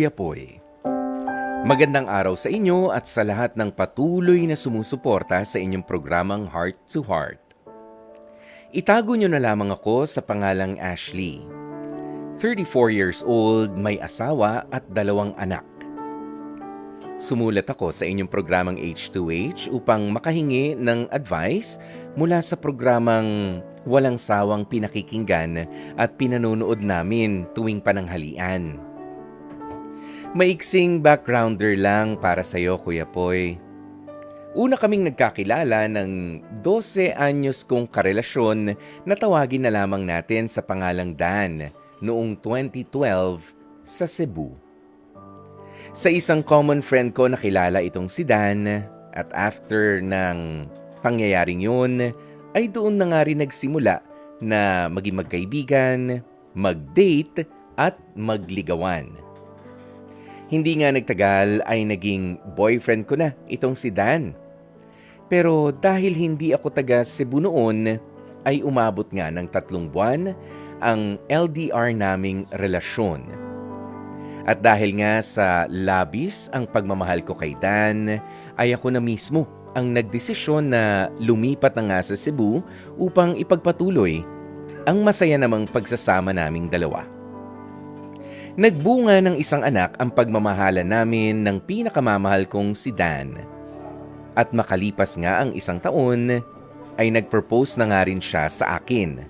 Yapoy. Magandang araw sa inyo at sa lahat ng patuloy na sumusuporta sa inyong programang Heart to Heart. Itago nyo na lamang ako sa pangalang Ashley. 34 years old, may asawa at dalawang anak. Sumulat ako sa inyong programang H2H upang makahingi ng advice mula sa programang walang sawang pinakikinggan at pinanonood namin tuwing pananghalian. Maiksing backgrounder lang para sa iyo, Kuya Poy. Una kaming nagkakilala ng 12 anyos kong karelasyon na tawagin na lamang natin sa pangalang Dan noong 2012 sa Cebu. Sa isang common friend ko nakilala itong si Dan at after ng pangyayaring yun ay doon na nga rin nagsimula na maging magkaibigan, mag-date at magligawan. Hindi nga nagtagal ay naging boyfriend ko na itong si Dan. Pero dahil hindi ako taga Cebu noon, ay umabot nga ng tatlong buwan ang LDR naming relasyon. At dahil nga sa labis ang pagmamahal ko kay Dan, ay ako na mismo ang nagdesisyon na lumipat na nga sa Cebu upang ipagpatuloy ang masaya namang pagsasama naming dalawa. Nagbunga ng isang anak ang pagmamahala namin ng pinakamamahal kong si Dan. At makalipas nga ang isang taon, ay nag-propose na nga rin siya sa akin.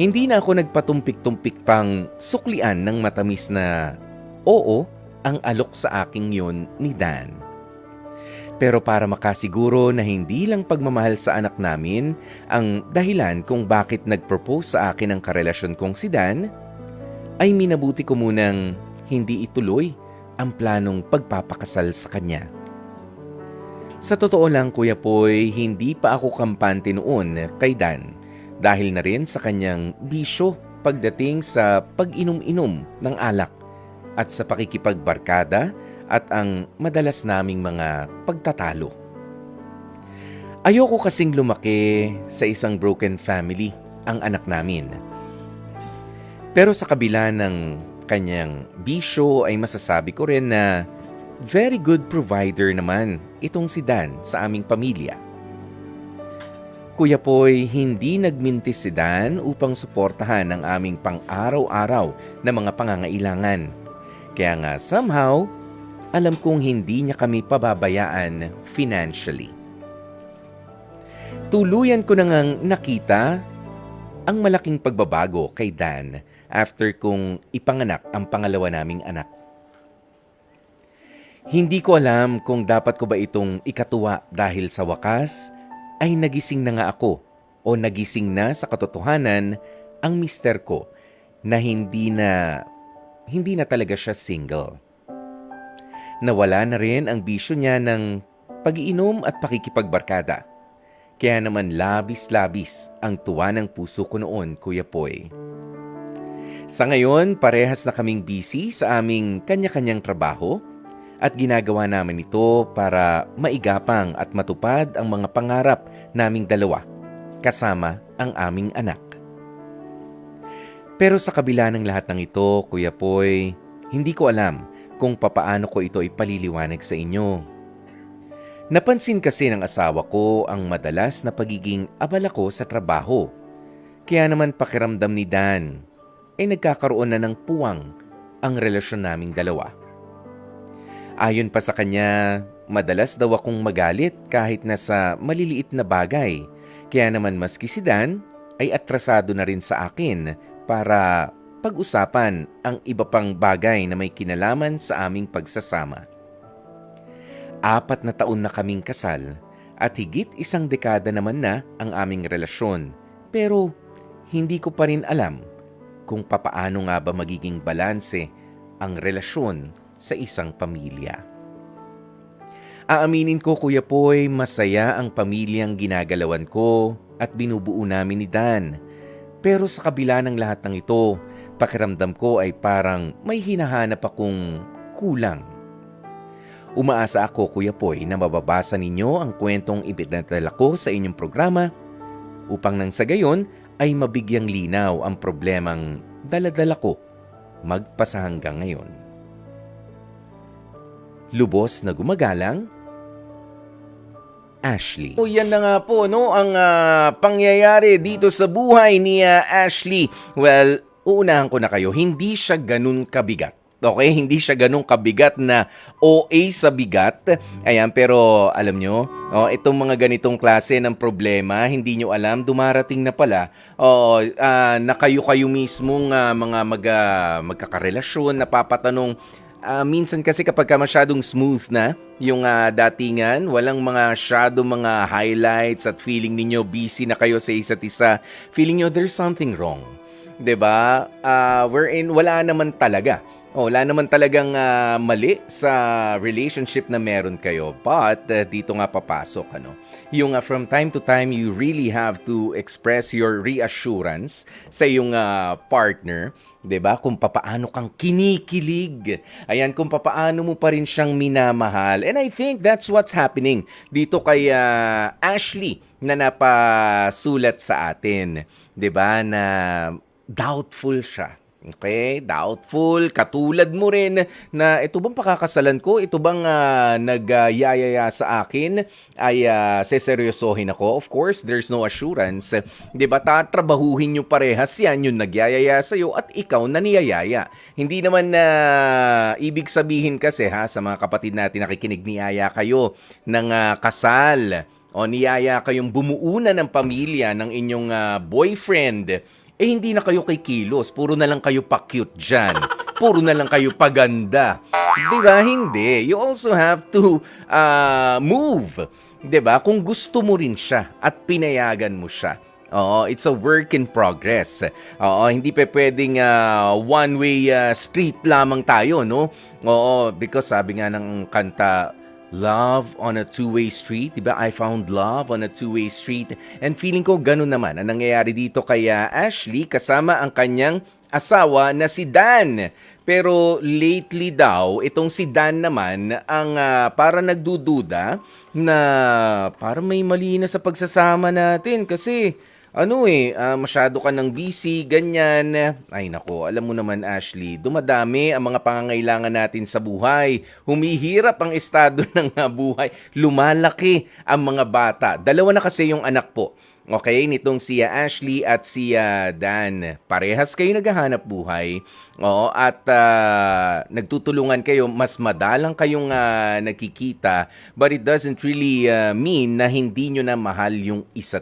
Hindi na ako nagpatumpik-tumpik pang suklian ng matamis na oo ang alok sa aking yun ni Dan. Pero para makasiguro na hindi lang pagmamahal sa anak namin ang dahilan kung bakit nag-propose sa akin ang karelasyon kong si Dan, ay minabuti ko munang hindi ituloy ang planong pagpapakasal sa kanya. Sa totoo lang, Kuya Poy, hindi pa ako kampante noon kay Dan dahil na rin sa kanyang bisyo pagdating sa pag-inom-inom ng alak at sa pakikipagbarkada at ang madalas naming mga pagtatalo. Ayoko kasing lumaki sa isang broken family ang anak namin. Pero sa kabila ng kanyang bisyo ay masasabi ko rin na very good provider naman itong si Dan sa aming pamilya. Kuya Poy, hindi nagmintis si Dan upang suportahan ang aming pang-araw-araw na mga pangangailangan. Kaya nga somehow, alam kong hindi niya kami pababayaan financially. Tuluyan ko na ngang nakita ang malaking pagbabago kay Dan after kong ipanganak ang pangalawa naming anak. Hindi ko alam kung dapat ko ba itong ikatuwa dahil sa wakas ay nagising na nga ako o nagising na sa katotohanan ang mister ko na hindi na hindi na talaga siya single. Nawala na rin ang bisyo niya ng pag-iinom at pakikipagbarkada. Kaya naman labis-labis ang tuwa ng puso ko noon, Kuya Poy. Sa ngayon, parehas na kaming busy sa aming kanya-kanyang trabaho at ginagawa namin ito para maigapang at matupad ang mga pangarap naming dalawa kasama ang aming anak. Pero sa kabila ng lahat ng ito, Kuya Poy, hindi ko alam kung papaano ko ito ipaliliwanag sa inyo. Napansin kasi ng asawa ko ang madalas na pagiging abala ko sa trabaho. Kaya naman pakiramdam ni Dan ay nagkakaroon na ng puwang ang relasyon naming dalawa. Ayon pa sa kanya, madalas daw akong magalit kahit nasa maliliit na bagay. Kaya naman maski si Dan ay atrasado na rin sa akin para pag-usapan ang iba pang bagay na may kinalaman sa aming pagsasama. Apat na taon na kaming kasal at higit isang dekada naman na ang aming relasyon pero hindi ko pa rin alam kung papaano nga ba magiging balanse ang relasyon sa isang pamilya. Aaminin ko Kuya Poy, masaya ang pamilyang ginagalawan ko at binubuo namin ni Dan. Pero sa kabila ng lahat ng ito, pakiramdam ko ay parang may hinahanap akong kulang. Umaasa ako Kuya Poy na mababasa ninyo ang kwentong ipinadala ko sa inyong programa upang nang sa gayon ay mabigyang linaw ang problemang daladala ko magpasa hanggang ngayon. Lubos na gumagalang, Ashley. O yan na nga po, no, ang ah, pangyayari dito sa buhay ni ah, Ashley. Well, uunahan ko na kayo, hindi siya ganun kabigat. Okay, hindi siya ganun kabigat na OA sa bigat. Ayan, pero alam nyo, oh, itong mga ganitong klase ng problema, hindi nyo alam, dumarating na pala, oh, ah, na kayo-kayo mismong ah, mga mag, ah, magkakarelasyon, napapatanong, Ah, minsan kasi kapag ka masyadong smooth na yung ah, datingan, walang mga shadow mga highlights at feeling ninyo busy na kayo sa isa't isa, feeling nyo there's something wrong. 'Di ba? Ah, wherein wala naman talaga. Oh, wala naman talagang ah, mali sa relationship na meron kayo. But ah, dito nga papasok ano. Yung ah, from time to time you really have to express your reassurance sa iyong ah, partner 'di ba? Kung papaano kang kinikilig. Ayan, kung papaano mo pa rin siyang minamahal. And I think that's what's happening dito kay ah, Ashley na napasulat sa atin. 'Di ba? Na doubtful siya. Okay, doubtful. Katulad mo rin na ito bang pakakasalan ko? Ito bang ah, nagyayaya sa akin? Ay uh, seseryosohin ako? Of course, there's no assurance. 'Di ba? Tatrabahuhin nyo parehas yan yung nagyayaya sa iyo at ikaw na niyayaya. Hindi naman na ibig sabihin kasi ha sa mga kapatid natin nakikinig niyaya kayo ng ah, kasal o niyaya kayong bumuuna ng pamilya ng inyong ah, boyfriend eh hindi na kayo kay kilos. Puro na lang kayo pa-cute dyan. Puro na lang kayo paganda. Di ba? Hindi. You also have to uh, move. Di ba? Kung gusto mo rin siya at pinayagan mo siya. Oo, it's a work in progress. Oo, hindi pa pwedeng uh, one-way uh, street lamang tayo, no? Oo, because sabi nga ng kanta, Love on a two-way street, 'di ba? I found love on a two-way street. And feeling ko ganun naman ang nangyayari dito kay uh, Ashley kasama ang kanyang asawa na si Dan. Pero lately daw, itong si Dan naman ang uh, para nagdududa na para may mali na sa pagsasama natin kasi ano eh, ah, masyado ka ng busy, ganyan. Ay nako, alam mo naman Ashley, dumadami ang mga pangangailangan natin sa buhay. Humihirap ang estado ng buhay. Lumalaki ang mga bata. Dalawa na kasi yung anak po. Okay, nitong si Ashley at si Dan. Parehas kayo naghahanap buhay. Oo, at ah, nagtutulungan kayo, mas madalang kayong ah, nakikita. But it doesn't really ah, mean na hindi nyo na mahal yung isa't